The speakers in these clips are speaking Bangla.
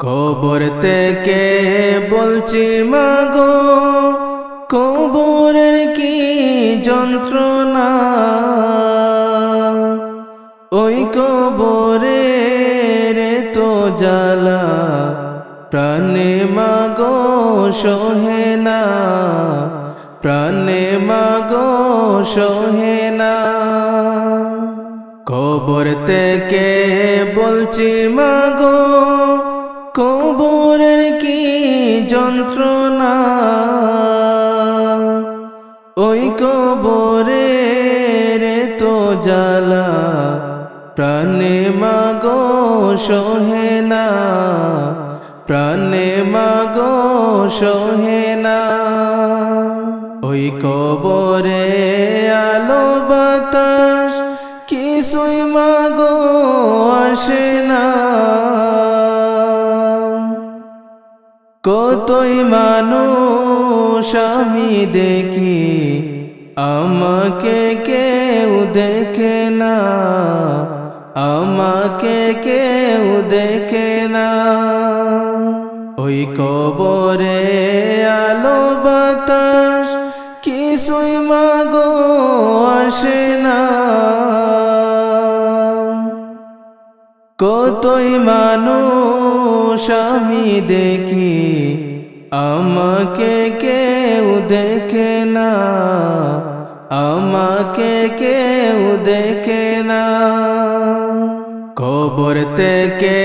কবর থেকে বলছি, মাগো, কবরের কি যন্ত্রণা? ওই কবরে রে তো জ্বালা, প্রাণে মাগো, সোহে না, প্রাণে মাগো, সোহে না। কবর থেকে বলছি, মাগো কবরের কি যন্ত্রণা? ওই কবরে রে তো জ্বালা, প্রাণে মাগো সোহে না প্রাণে মাগো সোহে না ওই কবরে আলো বাতাস, কিছুই মাগো আসে না। কতই মানুষ আমি দেখি, আমাকে কেউ দেখে না, আমাকে কেউ দেখে না। ওই কবরে আলো বাতাস, কিছুই মাগো আসে না। কতই মানুষ আমি দেখি, আমাকে কেউ দেখে না, আমাকে কেউ দেখে না। কবর থেকে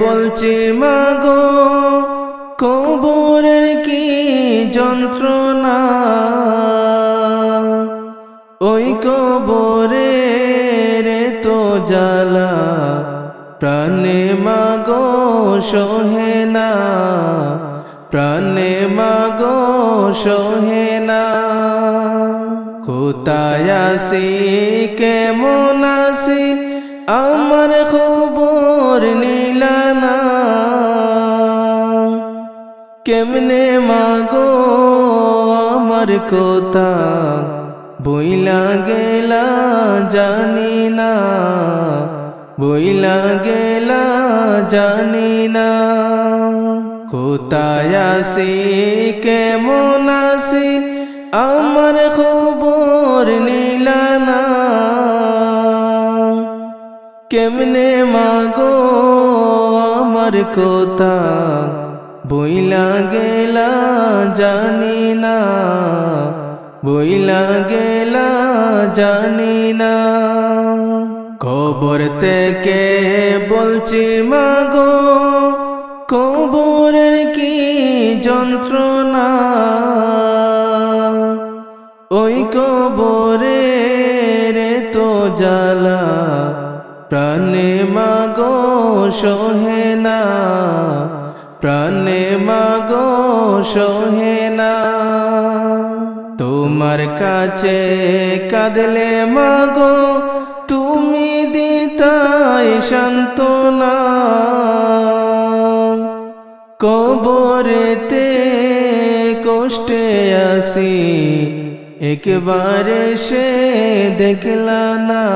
বলছি, মাগো, কবরের কি যন্ত্রণা? ওই কবরে সোহে না, প্রাণে মাগো সোহে না। কোথায় আসি, কেমন আসি, আমার খবর নীলানা। কেমনে মাগো, আমার কোথা, বইলা গেলা জানি না। বইলা গেলা জানি না। কোথায় আসি কেমন আসি আমার খবর নীলা না। কেমনে মাগো আমার কোথা? বইলা গেলা জানি না। বইলা গেলা জানি না। কবর থেকে বলছি, মাগো, কবরের কি যন্ত্রণা? ওই কবরে রে তো জ্বালা, প্রাণে মাগো, সোহে না, প্রাণে মাগো, সোহে না। তোমার কাছে কাঁদলে মাগো দিতাই সান্ত্বনা কবরেতে কষ্টে আসি, একবারে সে দেখলা না।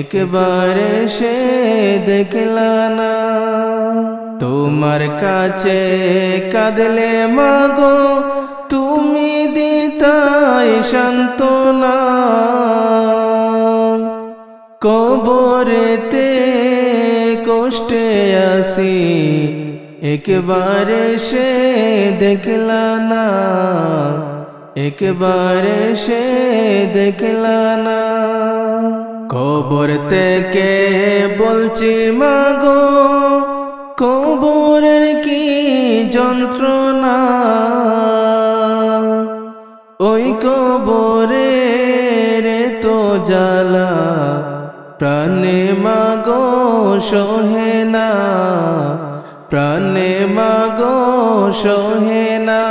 একবারে সে দেখলা না। তোমার কাছে কাঁদলে মাগো, তুমি দিতাই সান্ত্বনা কবরেতে কষ্টে আসি, একবারে সে দেখলা না, একবারে সে দেখলা না। কবর থেকে বলছি, মাগো, কবরের কি যন্ত্রণা? ওই কবরে রে তো জ্বালা প্রাণে মাগো সোহে না প্রাণে মাগো সোহে না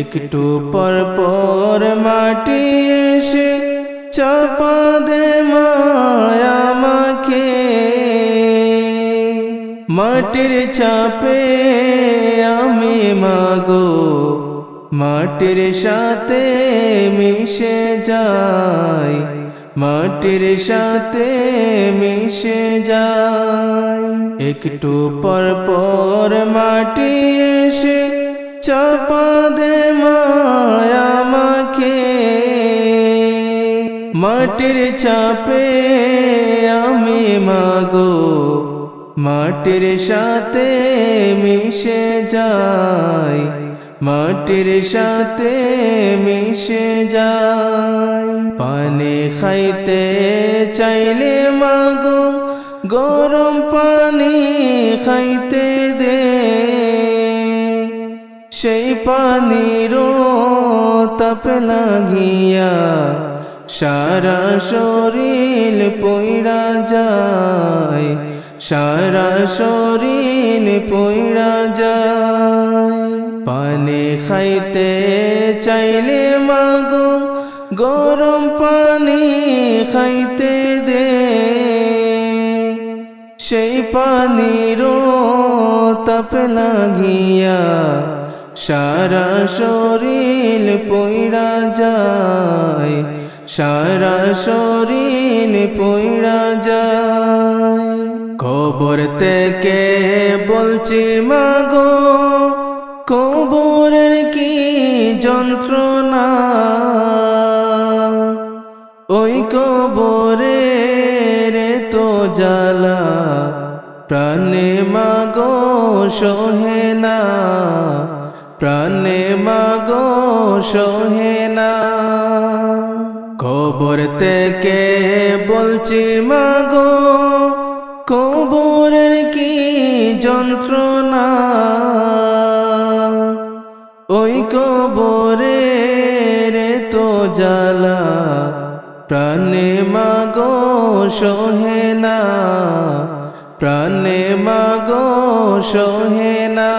একটু পর পর মাটি এসে চাপা দে মায়ামাকে মাটির চাপে আমি মাগো, মাটির সাথে মিশে যাই। মাটির সাথে মিশে যায়। একটু পর পর মাটি এসে চাপা দে মায়া মাকে মাটির চাপে আমি মাগো। মাটির সাথে মিশে যাই মাটির সাথে মিশে যায়। পানি খাইতে চাইলে মাগো, গরম পানি খাইতে দে। সেই পানিরও তাপ লাগিয়া সারা শরীর পইড়া যায়। সারা শরীর পইড়া যায়। পানি খাইতে চাইলে মাগো, গরম পানি খাইতে দে। সেই পানিরও তাপ লাগিয়া সারা শরীর পইড়া যায়। সারা শরীর পইড়া যায়। খবর থেকে বলছি, মাগো, কবরের কি যন্ত্রণা? ওই কবরে রে তো জ্বালা, প্রাণে মাগো সোহে না, প্রাণে মাগো সোহে না। খবর থেকে বলছি, মাগো কবরের কি যন্ত্রণা? ওই কবরে রে তো জ্বালা, প্রাণে মাগো সোহে না প্রাণে মাগো সোহে না